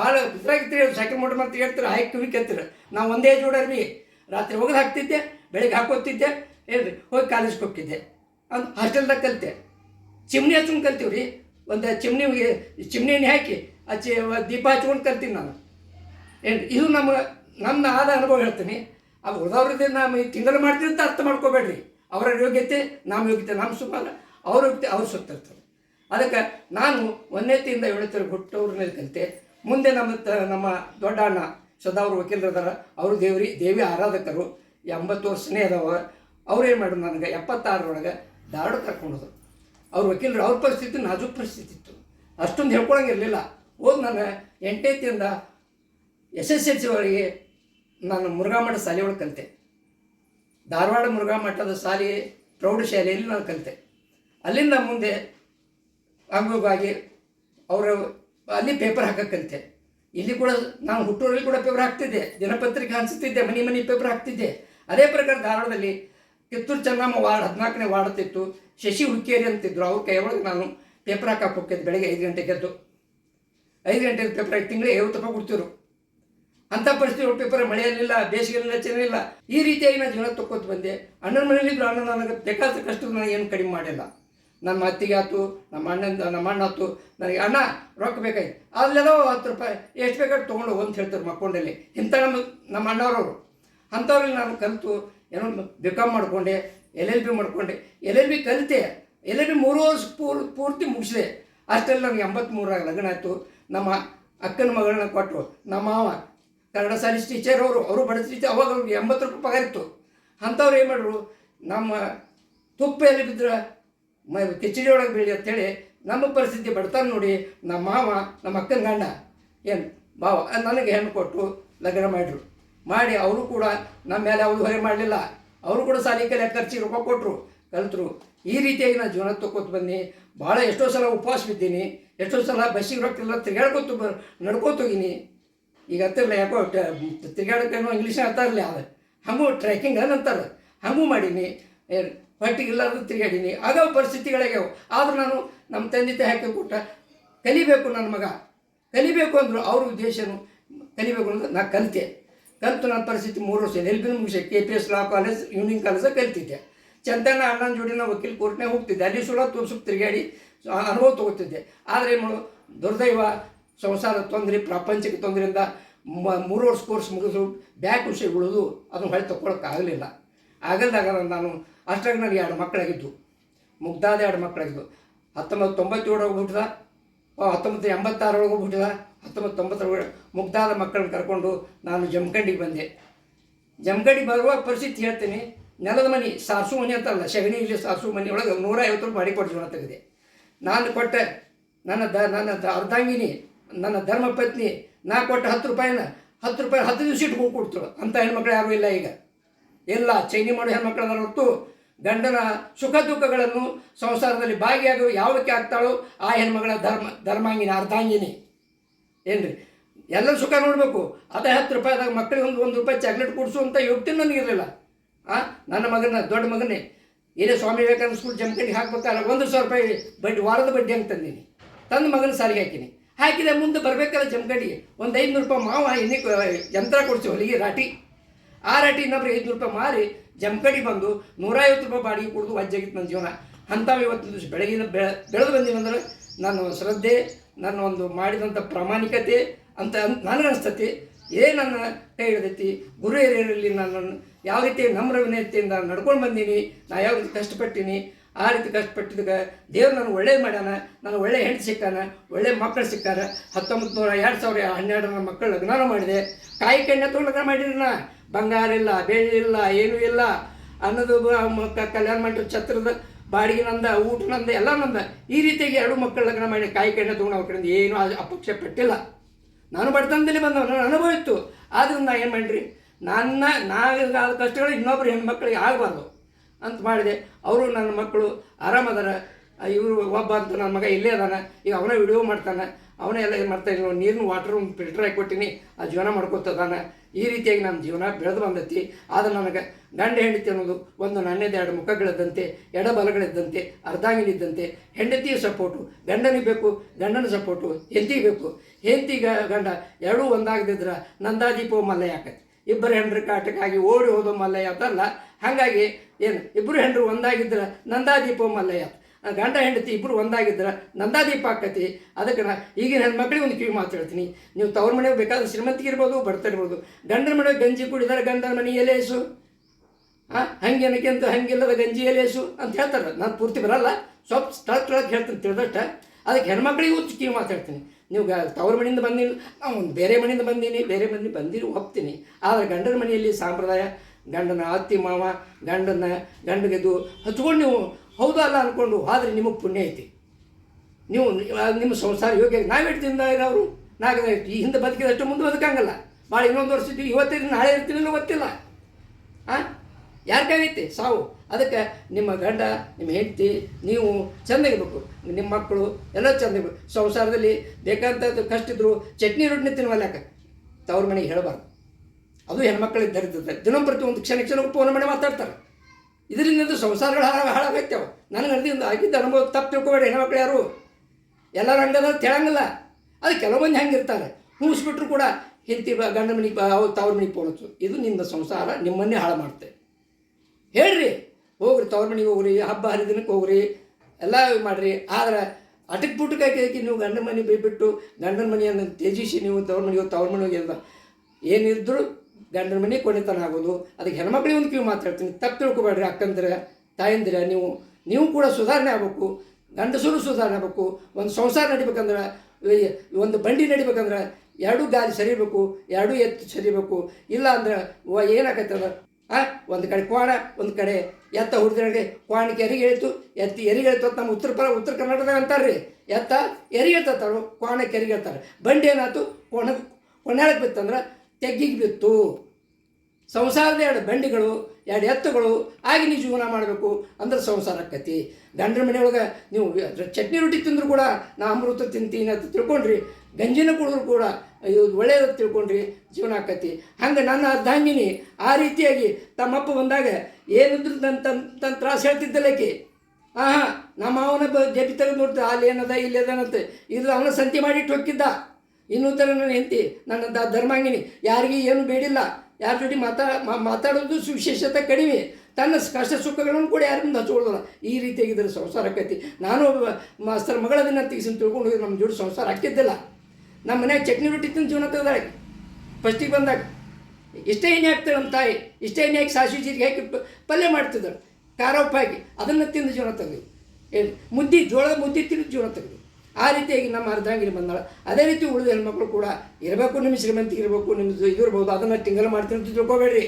ಭಾಳ ಇದ್ರಾಗಿರ್ತೀರಿ ಸೈಕಲ್ ಮೋಟರ್ ಮತ್ತೆ ಹೇಳ್ತಾರೆ, ಹಾಕಿ ಕಿವಿ ಕೆತ್ತೀರ ನಾವು ಒಂದೇ ಜೋಡರ್ವಿ ರಾತ್ರಿ ಹೋಗೋದು ಹಾಕ್ತಿದ್ದೆ, ಬೆಳಿಗ್ಗೆ ಹಾಕೋತಿದ್ದೆ ಏನ್ರಿ, ಹೋಗಿ ಕಾಲೇಜ್ಗೆ ಹೋಗ್ತಿದ್ದೆ. ಅದು ಹಾಸ್ಟೆಲ್ದಾಗ ಕಲಿತೆ. ಚಿಮ್ನಿ ಹಚ್ಕೊಂಡು ಕಲ್ತೀವಿ ರೀ ಒಂದು ಚಿಮ್ನಿಗೆ ಚಿಮ್ನಿನ ಹಾಕಿ ಹಚ್ಚಿ ದೀಪ ಹಚ್ಕೊಂಡು ಕಲ್ತೀನಿ ನಾನು. ಏನು ಇದು ನಮ್ಮ, ನನ್ನ ಆದ ಅನುಭವ ಹೇಳ್ತೀನಿ. ಅದು ಉಳಿದವ್ರದ್ದು ನಾವು ತಿಂಗಳು ಮಾಡ್ತೀವಿ ಅಂತ ಅರ್ಥ ಮಾಡ್ಕೋಬೇಡ್ರಿ. ಅವರ ಯೋಗ್ಯತೆ ನಮ್ಮ ಯೋಗ್ಯತೆ ನಮ್ಮ ಸುಮಾರು ಅವ್ರ ಯೋಗ್ಯತೆ, ಅವ್ರು ಸುತ್ತಿರ್ತಾರೆ ಅದಕ್ಕೆ ನಾನು ಒಂದನೇತಿಯಿಂದ ಏಳನೇತಿ ಮೇಲೆ ಕಲಿತೆ. ಮುಂದೆ ನಮ್ಮ ನಮ್ಮ ದೊಡ್ಡ ಅಣ್ಣ ಸದಾವ್ರು ವಕೀಲರದಾರ ಅವರು ದೇವ್ರಿ, ದೇವಿ ಆರಾಧಕರು. ಎಂಬತ್ತು ವರ್ಷನೇ ಅದಾವ. ಅವ್ರು ಮಾಡ್ರು ನನಗೆ ಎಪ್ಪತ್ತಾರರೊಳಗೆ ಧಾರವಾಡ ಕರ್ಕೊಂಡೋದ್ರು. ಅವ್ರ ವಕೀಲರು ಅವ್ರ ಪರಿಸ್ಥಿತಿ ನಾಜೂಕ್ ಪರಿಸ್ಥಿತಿ ಇತ್ತು. ಅಷ್ಟೊಂದು ಹೇಳ್ಕೊಳಂಗಿರಲಿಲ್ಲ. ಹೋಗಿ ನಾನು ಎಂಟನೇತಿಯಿಂದ ಎಸ್ ಎಸ್ ಎಲ್ ಒಳಗೆ ನಾನು ಮುರುಘಾಮಠ ಶಾಲೆ ಒಳಗೆ ಕಲಿತೆ. ಧಾರವಾಡ ಮುರುಘಾಮಠದ ಶಾಲೆ ಪ್ರೌಢಶಾಲೆಯಲ್ಲಿ ನಾನು ಕಲಿತೆ. ಅಲ್ಲಿಂದ ಮುಂದೆ ಅಂಗವಾಗಿ ಅವರು ಅಲ್ಲಿ ಪೇಪರ್ ಹಾಕಕ್ಕೆ ಕಲಿತೆ. ಇಲ್ಲಿ ಕೂಡ ನಾನು ಹುಟ್ಟೂರಲ್ಲಿ ಕೂಡ ಪೇಪರ್ ಹಾಕ್ತಿದ್ದೆ. ದಿನಪತ್ರಿಕೆ ಹಂಚುತ್ತಿದ್ದೆ ಮನೆ ಮನೆ ಪೇಪರ್ ಹಾಕ್ತಿದ್ದೆ. ಅದೇ ಪ್ರಕಾರ ಧಾರವಾಡದಲ್ಲಿ ಕಿತ್ತೂರು ಚೆನ್ನಮ್ಮ ವಾರ್ಡ್ ಹದಿನಾಲ್ಕನೇ ವಾರ್ಡ್ ಅಂತಿತ್ತು ಶಶಿ ಹುಕ್ಕೇರಿ ಅಂತಿದ್ರು. ಅವ್ರ ಒಳಗೆ ನಾನು ಪೇಪರ್ ಹಾಕಕ್ಕೆ ಹೋಗ್ತಿದ್ದೆ ಬೆಳಗ್ಗೆ ಐದು ಗಂಟೆಗೆ ಎದ್ದು. ಐದು ಗಂಟೆಗೆ ಪೇಪರ್ ಐದು ತಿಂಗಳಿಗೆ ಐವತ್ತು ರೂಪಾಯಿ ಕೊಡ್ತಿದ್ರು. ಅಂಥ ಪರಿಸ್ಥಿತಿ ಪೇಪರ್ ಮಳೆಯಲ್ಲಿಲ್ಲ ಬೇಸಿಗೆಲ್ಲ ಚೆನ್ನಾಗಿಲ್ಲ ಈ ರೀತಿಯಾಗಿ ನಾನು ಜೀವನ ತಕ್ಕೋತ ಬಂದೆ. ಅಣ್ಣನ ಮನೆಯಲ್ಲಿ ಅಣ್ಣ ನನಗೆ ಬೇಕಾದ ಕಷ್ಟ ಏನು ಕಡಿಮೆ ಮಾಡಿಲ್ಲ. ನಮ್ಮ ಅತ್ತಿಗೆ ಆಯ್ತು ನಮ್ಮ ಅಣ್ಣಂದ, ನಮ್ಮ ಅಣ್ಣ ಆಯ್ತು ನನಗೆ, ಅಣ್ಣ, ರೊಕ್ಕ ಬೇಕಾಯ್ತು. ಅಲ್ಲೆಲ್ಲೋ ಹತ್ತು ರೂಪಾಯಿ, ಎಷ್ಟು ಬೇಕಾದ್ರೆ ತೊಗೊಂಡು ಹೋಗಿ ಅಂತ ಹೇಳ್ತಾರೆ ಮಕ್ಕೊಂಡಲ್ಲಿ. ಇಂಥ ನಮ್ಮ ನಮ್ಮ ಅಣ್ಣವ್ರವರು ಅಂಥವ್ರಲ್ಲಿ ನಾನು ಕಲಿತು ಏನೋ ಬಿ ಕಾಮ್ ಮಾಡಿಕೊಂಡೆ ಎಲ್ ಎಲ್ ಬಿ ಮಾಡಿಕೊಂಡೆ. ಎಲ್ ಎಲ್ ಬಿ ಕಲಿತೆ. ಎಲ್ ಎಲ್ ಬಿ ಮೂರು ವರ್ಷ ಪೂರ್, ಪೂರ್ತಿ ಮುಗಿಸಿದೆ. ಅಷ್ಟೆಲ್ಲ ನನಗೆ ಎಂಬತ್ತ್ಮೂರಾಗ ಲಗ್ನ ಆಯಿತು. ನಮ್ಮ ಅಕ್ಕನ ಮಗಳನ್ನ ಕೊಟ್ಟರು ನಮ್ಮ ಮಾವ, ಕನ್ನಡ ಸಾಲಿಸ್ ಟೀಚರ್ ಅವರು ಅವರು ಬಡ ಅವಾಗ ಅವ್ರಿಗೆ ಎಂಬತ್ತು ರೂಪಾಯಿ ಪಗಾರ ಇತ್ತು. ಅಂಥವ್ರು ಏನು ಮಾಡಿದ್ರು ನಮ್ಮ ತುಪ್ಪ ಎಲ್ಲಿ ಬಿದ್ರ ಮ, ಕಿಚಡಿ ಒಳಗೆ ಬೀಳಿ ಅಂತೇಳಿ ನಮ್ಮ ಪರಿಸ್ಥಿತಿ ಬಡತನ ನೋಡಿ ನಮ್ಮ ಮಾವ, ನಮ್ಮ ಅಕ್ಕನ ಗಂಡ, ಏನು ಬಾವ ನನಗೆ ಹೆಣ್ಣು ಕೊಟ್ಟು ಲಗ್ನ ಮಾಡಿದ್ರು. ಮಾಡಿ ಅವರು ಕೂಡ ನಮ್ಮ ಮೇಲೆ ಅವರು ಹೊರೆ ಮಾಡಲಿಲ್ಲ. ಅವರು ಕೂಡ ಸಾಲಿ ಕಲೆ ಖರ್ಚಿಗೆ ರೊಕ್ಕ ಕೊಟ್ಟರು ಕಲಿತರು, ಈ ರೀತಿಯಾಗಿ ನಾನು ಜೀವನ ತಗೋತ ಬನ್ನಿ ಭಾಳ ಎಷ್ಟೋ ಸಲ ಉಪವಾಸ ಬಿದ್ದೀನಿ. ಎಷ್ಟೋ ಸಲ ಬಸ್ಸಿಗೆ ರೊಕ್ಕಿಲ್ಲ ತಿರ್ಗಾಡ್ಕೊತ ಬ, ನಡ್ಕೋತ ಹೋಗಿನಿ. ಈಗ ಹತ್ತಿರಲ್ಲ ಯಾಕೋ ತಿರ್ಗಾಡಕ್ಕೇನೋ ಇಂಗ್ಲೀಷ್ ಹತ್ತಾರಲ್ಲ ಅದು ಹಂಗೂ ಟ್ರೆಕಿಂಗ್ ಅಂತಾರೆ. ಹಂಗೂ ಮಾಡೀನಿ. ಏನ್ ಹೊಟ್ಟಿಗಿಲ್ಲಾರ್ದು ತಿರುಗಾಡೀನಿ ಆಗ ಪರಿಸ್ಥಿತಿಗಳಾಗ್ಯಾವ ಆದರೂ ನಾನು ನಮ್ಮ ತಂದೆ ತಾಯಿ ಹಾಕಿ ಕೊಟ್ಟ, ಕಲಿಬೇಕು ನನ್ನ ಮಗ. ಕಲಿಬೇಕು ಅಂದರು ಅವ್ರ ಉದ್ದೇಶನು. ಕಲಿಬೇಕು ಅಂದ್ರೆ ನಾನು ಕಲಿತೆ. ಕಲಿತು ನನ್ನ ಪರಿಸ್ಥಿತಿ ಮೂರು ವರ್ಷ. ಎಲ್ ಬಿ ಮುಗಿಸಿ K P S law college, union college ಕಲ್ತಿದ್ದೆ. Chandana ಅಣ್ಣನ ಜೋಡಿ ನಾವು ವಕೀಲ್ ಕೋರ್ಟ್ನಾಗ ಹೋಗ್ತಿದ್ದೆ. ಅಲ್ಲಿ ಸುಳ್ಳ ತೋರ್ಸಕ್ಕೆ ತಿರುಗಾಡಿ ಅನುಭವ ತಗೋತಿದ್ದೆ. ಆದರೆ ಏನು ದುರ್ದೈವ ಸಂಸಾರ ತೊಂದರೆ ಪ್ರಾಪಂಚಿಕ ತೊಂದರೆಯಿಂದ ಮೂರು ವರ್ಷ ಕೋರ್ಸ್ ಮುಗಿದು ಬ್ಯಾಕ್ ವಿಷಯ ಉಳಿದು ಅದನ್ನು ಹೊಳೆ ಆಗಲಿಲ್ಲ. ಆಗಲ್ದಾಗ ನಾನು ಅಷ್ಟಾಗಿ ನನಗೆ ಎರಡು ಮಕ್ಕಳಾಗಿದ್ದು. ಮುಗ್ದಾದ ಎರಡು ಮಕ್ಕಳಾಗಿದ್ದು. ಹತ್ತೊಂಬತ್ತು ತೊಂಬತ್ತೇಳು ಹುಟ್ಟಿದ ಹತ್ತೊಂಬತ್ತು ಎಂಬತ್ತಾರೊಳಗೂ ಹುಟ್ಟಿದ ಹತ್ತೊಂಬತ್ತು ತೊಂಬತ್ತರೊಳಗೆ ಮುಗ್ದಾದ ಮಕ್ಕಳನ್ನ ಕರ್ಕೊಂಡು ನಾನು ಜಮಖಂಡಿಗೆ ಬಂದೆ. ಜಮಖಂಡಿ ಬರುವ ಪರಿಸ್ಥಿತಿ ಹೇಳ್ತೀನಿ. ನೆಲದ ಮನೆ ಸಾಸು ಮನೆ ಅಂತಲ್ಲ ಸಗಣಿ ಇಲ್ಲಿ ಸಾಸು ಮನೆ ಒಳಗೆ ನೂರ ಐವತ್ತು ರೂಪಾಯಿ ಕೊಟ್ಟು ಜೀವನ ತೆಗೆದೆ. ನಾನು ಕೊಟ್ಟೆ ನನ್ನ ದ, ನನ್ನ ಅರ್ಧಾಂಗಿನಿ, ನನ್ನ ಧರ್ಮಪತ್ನಿ, ನಾ ಕೊಟ್ಟ ಹತ್ತು ರೂಪಾಯಿನ, ಹತ್ತು ರೂಪಾಯಿ ಹತ್ತು ದಿವಸ ಹೋಗಿ ಕೊಡ್ತಳು ಅಂಥ ಹೆಣ್ಮಕ್ಳು ಯಾರೂ ಇಲ್ಲ ಈಗ. ಎಲ್ಲ, ಚೈನಿ ಮಾಡೋ ಹೆಣ್ಮಕ್ಳನ್ನ ಹೊರತು ಗಂಡನ ಸುಖ ದುಃಖಗಳನ್ನು ಸಂಸಾರದಲ್ಲಿ ಭಾಗಿಯಾಗುವ ಯಾವಕ್ಕೆ ಆಗ್ತಾಳೋ ಆ ಹೆಣ್ಮಗಳ ಧರ್ಮ, ಧರ್ಮಾಂಗಿನಿ, ಅರ್ಧಾಂಗಿನಿ. ಏನ್ರಿ? ಎಲ್ಲ ಸುಖ ನೋಡಬೇಕು. ಅದೇ ಹತ್ತು ರೂಪಾಯಿದಾಗ ಮಕ್ಕಳಿಗೆ ಒಂದು ಒಂದು ರೂಪಾಯಿ ಚಾಕ್ಲೇಟ್ ಕೊಡಿಸುವಂಥ ಯೋಗ್ಯತೆ ನನಗಿರಲಿಲ್ಲ ಆ? ನನ್ನ ಮಗನ, ದೊಡ್ಡ ಮಗನೇ. ಏನೇ ಸ್ವಾಮಿ ವಿವೇಕಾನಂದ ಸ್ಕೂಲ್ ಜಮಖಂಡಿಗೆ ಹಾಕ್ಬೇಕಾದ್ರೆ ಒಂದು ಸಾವಿರ ರೂಪಾಯಿ ಬಡ್ಡಿ, ವಾರದ ಬಡ್ಡಿ ಅಂತ ತಂದೀನಿ. ತಂದು ಮಗನ ಸಾಲಿಗೆ ಹಾಕಿನಿ. ಹಾಕಿದೆ ಮುಂದೆ ಬರಬೇಕಲ್ಲ ಜಮಖಂಡಿಗೆ ಒಂದು ಐದುನೂರು ರೂಪಾಯಿ ಮಾವ ಇನ್ನಿ ಯಂತ್ರ ಕೊಡ್ತೀವಿ ಹೊಲಿಗೆ, ರಾಟಿ. ಆ ರಾಟಿ ಇನ್ನೊಬ್ರು ಐದುನೂರು ರೂಪಾಯಿ ಮಾರಿ ಜಮಖಂಡಿ ಬಂದು ನೂರೈವತ್ತು ರೂಪಾಯಿ ಬಾಡಿಗೆ ಕುಡಿದು ವಜ್ಜಾಗಿತ್ತು ನನ್ನ ಜೀವನ. ಅಂಥವು ಇವತ್ತು ದಿವಸ ಬೆಳಗಿನ ಬೆಳೆ ಬೆಳೆದು ಬಂದೀವಂದ್ರೆ ನನ್ನ ಶ್ರದ್ಧೆ ನನ್ನ ಒಂದು ಮಾಡಿದಂಥ ಪ್ರಾಮಾಣಿಕತೆ ಅಂತ ನನಗೆ ಅನಿಸ್ತತಿ. ಇದೇ ನನ್ನ ಕೈ ಹಿಡಿದೈತಿ, ಗುರು ಹಿರಿಯರಲ್ಲಿ ನನ್ನನ್ನು ಯಾವ ರೀತಿ ನಮ್ರ ವಿನಯತೆಯಿಂದ ನಡ್ಕೊಂಡು ಬಂದೀನಿ, ನಾ ಯಾವ ರೀತಿ ಕಷ್ಟಪಟ್ಟೀನಿ, ಆ ರೀತಿ ಕಷ್ಟಪಟ್ಟಿದ್ದಕ್ಕೆ ದೇವ್ರು ನಾನು ಒಳ್ಳೆ ಮಾಡ್ಯಾನ ನಾನು ಒಳ್ಳೆ ಹೆಣ್ಣು ಸಿಕ್ಕಾನ, ಒಳ್ಳೆ ಮಕ್ಕಳು ಸಿಕ್ಕಾರ. ಹತ್ತೊಂಬತ್ತು ನೂರ ಎರಡು ಸಾವಿರ ಹನ್ನೆರಡರ ಮಕ್ಕಳು ಲಗ್ನ ಮಾಡಿದೆ. ಕಾಯಿ ಕಣ್ಣೆ ತೊಗೊಂಡು ಲಗ್ನ ಮಾಡಿದ್ರಿ ನಾ. ಬಂಗಾರ ಇಲ್ಲ, ಬೆಳ್ಳಿ ಇಲ್ಲ, ಏನೂ ಇಲ್ಲ ಅನ್ನೋದು ಕಲ್ಯಾಣ ಮಂಟಪ ಛತ್ರದ ಬಾಡಿಗೆ ನಂದ, ಊಟ ನಂದ, ಎಲ್ಲ ನಂದ. ಈ ರೀತಿಯಾಗಿ ಎರಡು ಮಕ್ಕಳು ಲಗ್ನ ಮಾಡಿ ಕಾಯಿ ಕಣ್ಣೆ ತೊಗೊಂಡು ಅವ್ರ ಕಡೆಯಿಂದ ಏನೂ ಅಪೇಕ್ಷೆ ಪಟ್ಟಿಲ್ಲ. ನಾನು ಬಡತನದಲ್ಲಿ ಬಂದವ ನನ್ನ ಅನುಭವ ಇತ್ತು. ಆದ್ರಿಂದ ನಾ ಏನು ಮಾಡ್ರಿ ನನ್ನ ನಾಗಾದ ಕಷ್ಟಗಳು ಇನ್ನೊಬ್ಬರು ಹೆಣ್ಮಕ್ಳಿಗೆ ಆಗಬಾರ್ದು ಅಂತ ಮಾಡಿದೆ. ಅವರು ನನ್ನ ಮಕ್ಕಳು ಆರಾಮದಾರ. ಇವರು ಒಬ್ಬ ಅಂತ ನನ್ನ ಮಗ ಇಲ್ಲೇ ಅದಾನ. ಈಗ ಅವನೇ ವಿಡಿಯೋ ಮಾಡ್ತಾನೆ. ಅವನೇ ಎಲ್ಲ ಏನು ಮಾಡ್ತಾ ಇರೋ ನೀರಿನ ವಾಟರ್ ಫಿಲ್ಟರ್ ಹಾಕಿ ಕೊಟ್ಟೀನಿ. ಆ ಜೀವನ ಮಾಡ್ಕೊತದಾನ ಈ ರೀತಿಯಾಗಿ ನನ್ನ ಜೀವನ ಬೆಳೆದು ಬಂದೈತಿ. ಆದ್ರೆ ನನಗೆ ಗಂಡ ಹೆಂಡತಿ ಅನ್ನೋದು ಒಂದು ನನ್ನೇದು ಎರಡು ಮುಖಗಳಿದ್ದಂತೆ ಎಡಬಲಗಳಿದ್ದಂತೆ ಅರ್ಧಾಂಗಿನಿದ್ದಂತೆ ಹೆಂಡತಿಯ ಸಪೋರ್ಟು ಗಂಡನಿಗೆ ಬೇಕು, ಗಂಡನ ಸಪೋರ್ಟು ಹೆಂಡತಿಗೆ ಬೇಕು. ಹೆಂಡತಿ ಗಂಡ ಎರಡೂ ಒಂದಾಗದಿದ್ರೆ ನಂದಾದೀಪೋ ಮಲ್ಲಯ್ಯ ಆಕತಿ. ಇಬ್ಬರು ಹೆಂಡ್ರ ಕಾಟಕ್ಕಾಗಿ ಓಡಿ ಹೋದ ಮಲ್ಲಯ್ಯ ಅಂತಲ್ಲ ಹಾಗಾಗಿ ಏನು, ಇಬ್ಬರು ಹೆಂಡ್ರು ಒಂದಾಗಿದ್ರೆ ನಂದಾದೀಪೋ ಮಲ್ಲಯ್ಯ ಗಂಡ ಹೆಂಡತಿ ಇಬ್ಬರು ಒಂದಾಗಿದ್ರೆ ನಂದಾದೀಪ ಆಕತಿ. ಅದಕ್ಕೆ ನಾ ಈಗಿನ ಹೆಣ್ಮಕ್ಳಿಗೆ ಒಂದು ಕಿವಿ ಮಾತು ಹೇಳ್ತೀನಿ. ನೀವು ತವ್ರ ಮನೆಗೆ ಬೇಕಾದ್ರೆ ಶ್ರೀಮಂತಿಗೆ ಇರ್ಬೋದು, ಬರ್ತಾ ಇರ್ಬೋದು. ಗಂಡನ ಮನೆಗೆ ಗಂಜಿ ಕುಡಿದಾರೆ, ಗಂಡನ ಮನೆ ಎಲೇಸು ಹಾಂ ಹಂಗೆ ಅಂತ ಹಂಗಿಲ್ಲದ ಗಂಜಿ ಎಲೇಸು ಅಂತ ಹೇಳ್ತಾರೆ. ನಾನು ಪೂರ್ತಿ ಬರಲ್ಲ. ಸ್ವಲ್ಪ ಸ್ಟಾರ್ಟ್ ಸ್ಥಳಕ್ಕೆ ಹೇಳ್ತೀನಿ, ತಿಳಿದಷ್ಟ. ಅದಕ್ಕೆ ಹೆಣ್ಮಕ್ಳಿಗೂ ಕಿವಿ ಮಾತಾಡ್ತೀನಿ ನೀವು ಗ, ತವ್ರ ಮನೆಯಿಂದ ಬಂದಿಲ್ಲ ನಾವು ಬೇರೆ ಮನೆಯಿಂದ ಬಂದೀನಿ, ಬೇರೆ ಮನೆ ಬಂದಿರಿ ಒಪ್ತೀನಿ. ಆದರೆ ಗಂಡನ ಮನೆಯಲ್ಲಿ ಸಾಂಪ್ರದಾಯ, ಗಂಡನ ಅತ್ತಿ ಮಾವ, ಗಂಡನ ಗಂಡಗೆದು ಹಚ್ಕೊಂಡು ನೀವು ಹೌದಾ ಅಲ್ಲ ಅಂದ್ಕೊಂಡು ಆದರೆ ನಿಮಗೆ ಪುಣ್ಯ ಐತಿ. ನೀವು ನಿಮ್ಮ ಸಂಸಾರ ಯೋಗ್ಯ ನಾವು ಇಡ್ತಿಂದ ಅವರು. ನಾಲ್ಕು ಈ ಹಿಂದೆ ಬದುಕಿದಷ್ಟು ಮುಂದೆ ಬದುಕಂಗಲ್ಲ. ಭಾಳ ಇನ್ನೊಂದು ವರ್ಷ ಇವತ್ತಿನ ನಾಳೆ ಇರ್ತೀನೋ ಗೊತ್ತಿಲ್ಲ. ಹಾಂ ಯಾರಿಗಾಗೈತಿ? ಸಾವು. ಅದಕ್ಕೆ ನಿಮ್ಮ ಗಂಡ, ನಿಮ್ಮ ಹೆಂಡತಿ, ನೀವು ಚೆಂದಾಗಿರ್ಬೇಕು ನಿಮ್ಮ ಮಕ್ಕಳು ಎಲ್ಲ ಚೆಂದಾಗಬೇಕು ಸಂಸಾರದಲ್ಲಿ ಬೇಕಾದಂಥದ್ದು ಕಷ್ಟ ಇದ್ದರು ಚಟ್ನಿ ರೊಟ್ಟಿ ತಿನ್ನುವಲ್ಲ ತವ್ರ ಮನೆಗೆ ಹೇಳಬಾರ್ದು. ಅದು ಹೆಣ್ಮಕ್ಳಿಗೆ ದಿನಂಪ್ರತಿ ಒಂದು ಕ್ಷಣ ಕ್ಷಣ ಫೋನ್ ಮಾಡಿ ಮಾತಾಡ್ತಾರೆ. ಇದರಿಂದ ಸಂಸಾರಗಳು ಹಾಳಾಗ, ಹಾಳಾಗ್ತವೆ. ನನಗೆ ನಡೆದಿಂದ ಆಗಿದ್ದ ಅನುಭವ ತಪ್ಪು ತಿಳ್ಕೊಬೇಡಿ, ಹೆಣ್ಮಕ್ಳು ಯಾರು? ಎಲ್ಲರ ಹಂಗದ ತಿಳಂಗಿಲ್ಲ ಅದು ಕೆಲವೊಂದು ಹೆಂಗಿರ್ತಾರೆ. ಹೂಸ್ಬಿಟ್ರು ಕೂಡ ಹಿಂತಿ ಬ, ಗಂಡ ಮನೆಗೆ ಅವ್ರು ತವ್ರ ಮನೆಗೆ ಪೋಣಿಸು ಇದು ನಿಮ್ಮ ಸಂಸಾರ ನಿಮ್ಮನ್ನೇ ಹಾಳು ಮಾಡುತ್ತೆ ಹೇಳ್ರಿ, ಹೋಗ್ರಿ, ತವ್ರ ಮನೆಗೆ ಹೋಗ್ರಿ, ಹಬ್ಬ ಹರಿದಿನಕ್ಕೆ ಹೋಗ್ರಿ, ಎಲ್ಲ ಮಾಡಿರಿ. ಆದ್ರೆ ಅಟಕ್ ಪುಟಕಾಕಿ ನೀವು ಗಂಡನ ಮನೆ ಬಿಟ್ಟು ಗಂಡನ ಮನೆಯನ್ನು ತ್ಯಜಿಸಿ ನೀವು ತವ್ರ ಮನೆಗೆ ತವ್ರ ಮನೆಗೆ ಏನಿದ್ರು ಗಂಡನ ಮನೆ ಕೊನೆತನ ಆಗೋದು. ಅದಕ್ಕೆ ಹೆಣ್ಮಕ್ಳಿಗೆ ಒಂದು ಕಿವಿ ಮಾತಾಡ್ತೀನಿ ತಪ್ಪು ತಿಳ್ಕೊಬೇಡ್ರಿ. ಅಕ್ಕಂದ್ರೆ, ತಾಯಂದಿರ, ನೀವು ನೀವು ಕೂಡ ಸುಧಾರಣೆ ಆಗಬೇಕು. ಗಂಡಸರು ಸುಧಾರಣೆ ಆಗಬೇಕು. ಒಂದು ಸಂಸಾರ ನಡಿಬೇಕಂದ್ರೆ ಒಂದು ಬಂಡಿ ನಡಿಬೇಕಂದ್ರೆ ಎರಡೂ ಗಾಲಿ ಸರಿಬೇಕು, ಎರಡೂ ಎತ್ತು ಸರಿಬೇಕು. ಇಲ್ಲ ಅಂದ್ರೆ ಏನಾಗತ್ತದ ಆ, ಒಂದು ಕಡೆ ಕ್ವಾಣ, ಒಂದು ಕಡೆ ಎತ್ತ ಹುಡಿದ್ರೆ ಕೋಣಕ್ಕೆ ಎರಿಗೆ ಹೇಳ್ತು. ಎತ್ತಿ ಎರಿಗೆ ಹೇಳ್ತು ನಮ್ಮ ಉತ್ತರ ಪರ, ಉತ್ತರ ಕರ್ನಾಟಕದಾಗ ಅಂತಾರೆ ರೀ ಎತ್ತ ಎರಿಗೆ ಹೇಳ್ತಾರೆ ಕೋಣಕ್ಕೆ ಎರಿಗೆ ಹೇಳ್ತಾರೆ. ಬಂಡಿ ಏನಾಯ್ತು? ಕೋಣ ಕೊನೆಳಕ್ಕೆ ಬಿತ್ತಂದ್ರೆ ತೆಗ್ಗಿಗೆ ಬಿತ್ತು. ಸಂಸಾರದ ಎರಡು ಬಂಡಿಗಳು, ಎರಡು ಎತ್ತುಗಳು ಆಗಿ ನೀವು ಜೀವನ ಮಾಡಬೇಕು ಅಂದ್ರೆ ಸಂಸಾರ ಆಕತಿ. ಗಂಡ್ರ ಮನೆಯೊಳಗೆ ನೀವು ಚಟ್ನಿ ರೊಟ್ಟಿ ತಿಂದರೂ ಕೂಡ ನಾ ಅಮೃತ ತಿಂತೀನಿ ಅಂತ ತಿಳ್ಕೊಂಡ್ರಿ. ಗಂಜಿನ ಕುಡಿದ್ರು ಕೂಡ ಇದು ಒಳ್ಳೆಯದು ತಿಳ್ಕೊಂಡ್ರಿ, ಜೀವನ ಆಕತಿ. ಹಂಗೆ ನನ್ನ ಅರ್ಧಾಂಗಿನಿ ಆ ರೀತಿಯಾಗಿ ತಮ್ಮಪ್ಪ ಬಂದಾಗ, ಏನಿದ್ರು ನನ್ನ ತನ್ನ ತನ್ನ ತ್ರಾಸ ಹೇಳ್ತಿದ್ದಲೇಕಿ ಹಾಂ ಹಾಂ ನಮ್ಮ ಅವನ ಬ ಜಪಿ ತೆಗೆದು ನೋಡ್ತಾ, ಅಲ್ಲಿ ಏನದ, ಇಲ್ಲಿ ಅದನ್ನಂತೆ ಇದು ಅವನ ಸಂತಿ ಮಾಡಿಟ್ಟು ಹೋಗಿದ್ದ ಇನ್ನೂ ಥರ ನನ್ನ ಹೆಂಡತಿ, ನನ್ನ ದ ಧರ್ಮಾಂಗಿನಿ, ಯಾರಿಗೂ ಏನು ಬೇಡಿಲ್ಲ, ಯಾರ ಜೊತೆ ಮಾತಾ ಮಾತಾಡೋದು ಸುವಿಶೇಷತೆ ಕಡಿಮೆ. ತನ್ನ ಕಷ್ಟ ಸುಖಗಳನ್ನು ಕೂಡ ಯಾರ ಮುಂದೆ ಈ ರೀತಿಯಾಗಿದ್ದರೆ ಸಂಸಾರ ಆಕೈತಿ. ನಾನು ಒಬ್ಬ ಮಾಸ್ತರ್ ಮಗಳ ದಿನ ತೆಗಿಸಿನ ತಿಳ್ಕೊಂಡು ಹೋಗಿ ನಮ್ಮ ಜೋಡಿ ಸಂಸಾರ ಹಾಕಿದ್ದಿಲ್ಲ ನಮ್ಮ ಮನ್ಯಾಗ ಚಟ್ನಿ ರೊಟ್ಟಿ ತಿಂದು ಜೀವನ ತೆಗೆದಾಳೆ. ಫಸ್ಟಿಗೆ ಬಂದಾಗ, ಇಷ್ಟೇ ಎಣ್ಣೆ ಹಾಕ್ತಾಳೆ ನಮ್ಮ ತಾಯಿ. ಇಷ್ಟೇ ಎಣ್ಣೆ ಹಾಕಿ ಸಾಸಿವೆ ಜೀರಿಗೆ ಹಾಕಿ ಪಲ್ಯ ಮಾಡ್ತಿದ್ದಾಳೆ. ಖಾರ ಉಪ್ಪು ಹಾಕಿ. ಅದನ್ನು ತಿಂದು ಜೀವನ ತೆಗೆದು ಏನು? ಮುದ್ದಿ, ಜೋಳದ ಮುದ್ದೆ ತಿಂದು ಜೀವನ ತೆಗೆದು ಆ ರೀತಿಯಾಗಿ ನಮ್ಮ ಅರ್ಧಾಂಗಿನಿ ಬಂದಾಳ. ಅದೇ ರೀತಿ ಉಳಿದ ಹೆಣ್ಮಕ್ಳು ಕೂಡ ಇರಬೇಕು ನಿಮ್ಮ ಶ್ರೀಮಂತಿಗೆ ಇರಬೇಕು ನಿಮ್ಮದು ಇದಿರ್ಬೋದು ಅದನ್ನು ತಿಂಗಲ್ ಮಾಡ್ತೀನಿ ಅಂತ ತಿಳ್ಕೊಬೇಡ್ರಿ.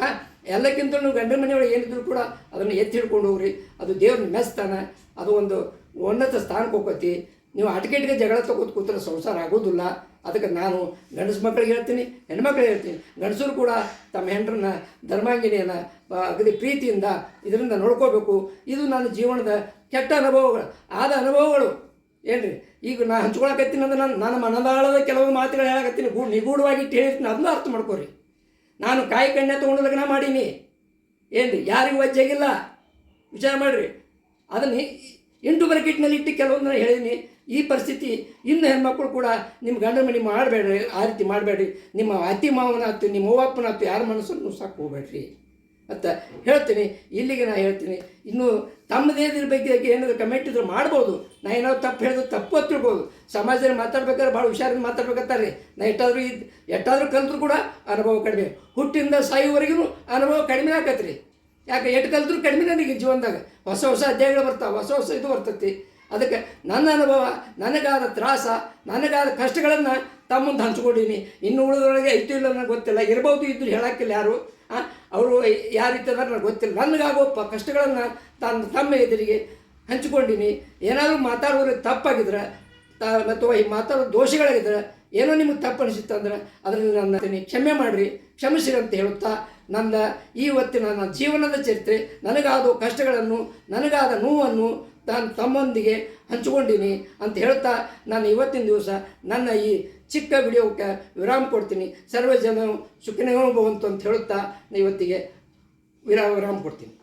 ಹಾಂ ಎಲ್ಲಕ್ಕಿಂತ ನೀವು ಗಂಡನ ಮನೆಯೊಳಗೆ ಏನಿದ್ರು ಕೂಡ ಅದನ್ನು ಎತ್ತಿ ಹಿಡ್ಕೊಂಡು ಹೋಗ್ರಿ. ಅದು ದೇವ್ರನ್ನ ಮೆಸ್ತಾನ ಅದು ಒಂದು ಉನ್ನತ ಸ್ಥಾನಕ್ಕೆ ಹೋಗತಿ ನೀವು ಅಟಿಕೆಟಿಗೆ ಜಗಳ ತಗೋದು ಕೂತ್ರೆ ಸಂಸಾರ ಆಗೋದಿಲ್ಲ. ಅದಕ್ಕೆ ನಾನು ಗಂಡಸು ಮಕ್ಕಳಿಗೆ ಹೇಳ್ತೀನಿ, ಹೆಣ್ಮಕ್ಳಿಗೆ ಹೇಳ್ತೀನಿ. ಗಂಡಸರು ಕೂಡ ತಮ್ಮ ಹೆಂಡ್ರನ್ನ ಧರ್ಮಾಂಗಿನಿಯನ್ನು ಅಗದಿ ಪ್ರೀತಿಯಿಂದ ಇದರಿಂದ ನೋಡ್ಕೋಬೇಕು. ಇದು ನನ್ನ ಜೀವನದ ಕೆಟ್ಟ ಅನುಭವಗಳು. ಆದ ಅನುಭವಗಳು. ಏನ್ರಿ? ಈಗ ನಾ ಹಂಚ್ಕೊಳಕತ್ತೀನಿ ಅಂದ್ರೆ ನಾನು ನನ್ನ ಮನದಾಳದ ಕೆಲವು ಮಾತುಗಳು ಹೇಳಕತ್ತೀನಿ. ಗೂ ನಿಗೂಢವಾಗಿ ಇಟ್ಟು ಹೇಳಿರ್ತೀನಿ. ಅದನ್ನ ಅರ್ಥ ಮಾಡ್ಕೋರಿ. ನಾನು ಕಾಯಿ ಕಣ್ಣೆ ತೊಗೊಂಡು ಲಗ್ನ ಮಾಡೀನಿ. ಏನ್ರಿ? ಯಾರಿಗೂ ವಜ್ಜಾಗಿಲ್ಲ. ವಿಚಾರ ಮಾಡಿರಿ. ಅದನ್ನು ಇಂಟು ಬರಕಿಟ್ನಲ್ಲಿ ಇಟ್ಟು ಕೆಲವೊಂದನ್ನ ಹೇಳಿದ್ದೀನಿ ಈ ಪರಿಸ್ಥಿತಿ ಇನ್ನು ಹೆಣ್ಮಕ್ಳು ಕೂಡ ನಿಮ್ಮ ಗಂಡ ಮನೆ ಮಾಡಬೇಡ್ರಿ. ಆ ರೀತಿ ಮಾಡಬೇಡ್ರಿ. ನಿಮ್ಮ ಅತಿ ಮಾವನ ಆಯ್ತು ನಿಮ್ಮ ಅವ್ವಪ್ಪನ ಆಯ್ತು ಯಾರ ಮನಸ್ಸನ್ನು ಸಾಕು ಹೋಗ್ಬೇಡ್ರಿ. ಅಂತ ಹೇಳ್ತೀನಿ, ಇಲ್ಲಿಗೆ ನಾನು ಹೇಳ್ತೀನಿ. ಇನ್ನು ತಮ್ಮದೇ ಇದ್ರ ಬಗ್ಗೆ ಏನಾದರೂ ಕಮೆಂಟ್ ಇದ್ರೆ ಮಾಡ್ಬೋದು. ನಾ ಏನೋ ತಪ್ಪು ಹೇಳಿದ್ರು ತಪ್ಪು ಅಂತ ತಿಳ್ಬೋದು ಸಮಾಜದಲ್ಲಿ ಮಾತಾಡ್ಬೇಕಾದ್ರೆ ಭಾಳ ಹುಷಾರಿಂದ ಮಾತಾಡ್ಬೇಕಂತಾರೆ ನಾ ಎಷ್ಟಾದರೂ ಇದು, ಎಷ್ಟಾದರೂ ಕಲ್ತ್ರು ಕೂಡ ಅನುಭವ ಕಡಿಮೆ. ಹುಟ್ಟಿಂದ ಸಾಯುವವರೆಗೂ ಅನುಭವ ಕಡಿಮೆ ಆಕತ್ರಿ. ಯಾಕೆ ಎಷ್ಟು ಕಲ್ತ್ರು ಕಡಿಮೆ ನನಗೆ ಜೀವನದಾಗ. ಹೊಸ ಹೊಸ ಅಧ್ಯಾಯಗಳು ಬರ್ತಾವೆ, ಹೊಸ ಹೊಸ ಇದು ಬರ್ತೈತಿ. ಅದಕ್ಕೆ ನನ್ನ ಅನುಭವ, ನನಗಾದ ತ್ರಾಸ, ನನಗಾದ ಕಷ್ಟಗಳನ್ನು ತಮ್ಮ ಮುಂದೆ ಹಂಚ್ಕೊಂಡೀನಿ. ಇನ್ನು ಉಳಿದ್ರೊಳಗೆ ಐತಿ ಇಲ್ಲ ನನಗೆ ಗೊತ್ತಿಲ್ಲ. ಇರ್ಬೋದು ಇದ್ರು ಹೇಳೋಕ್ಕಿಲ್ಲ ಯಾರು. ಅವರು ಯಾವ ರೀತಿ ನನಗೆ ಗೊತ್ತಿಲ್ಲ. ನನಗಾಗೋ ಪ ಕಷ್ಟಗಳನ್ನು ತಾನು ತಮ್ಮ ಎದುರಿಗೆ ಹಂಚ್ಕೊಂಡೀನಿ. ಏನಾದರೂ ಮಾತಾಡೋರಿಗೆ ತಪ್ಪಾಗಿದ್ರೆ, ತ ಅಥವಾ ಈ ಮಾತಾಡೋ ದೋಷಗಳಾಗಿದ್ರೆ ಏನೋ ನಿಮಗೆ ತಪ್ಪು ಅನಿಸುತ್ತೆ ಅಂದ್ರೆ ಅದರಲ್ಲಿ ನನ್ನ ಕ್ಷಮೆ ಮಾಡಿರಿ, ಕ್ಷಮಿಸಿರಿ ಅಂತ ಹೇಳುತ್ತಾ, ನನ್ನ ಈ ಹೊತ್ತಿನ ನನ್ನ ಜೀವನದ ಚರಿತ್ರೆ, ನನಗಾದ ಕಷ್ಟಗಳನ್ನು, ನನಗಾದ ನೋವನ್ನು ನಾನು ತಮ್ಮೊಂದಿಗೆ ಹಂಚಿಕೊಂಡಿನಿ ಅಂತ ಹೇಳ್ತಾ ನಾನು ಇವತ್ತಿನ ದಿವಸ ನನ್ನ ಈ ಚಿಕ್ಕ ವಿಡಿಯೋಕ್ಕೆ ವಿರಾಮ ಕೊಡ್ತೀನಿ. ಸರ್ವ ಜನ ಸುಖಿನೋ ಅಂತ ಹೇಳುತ್ತಾ ಇವತ್ತಿಗೆ ವಿರಾಮ ವಿರಾಮ ಕೊಡ್ತೀನಿ.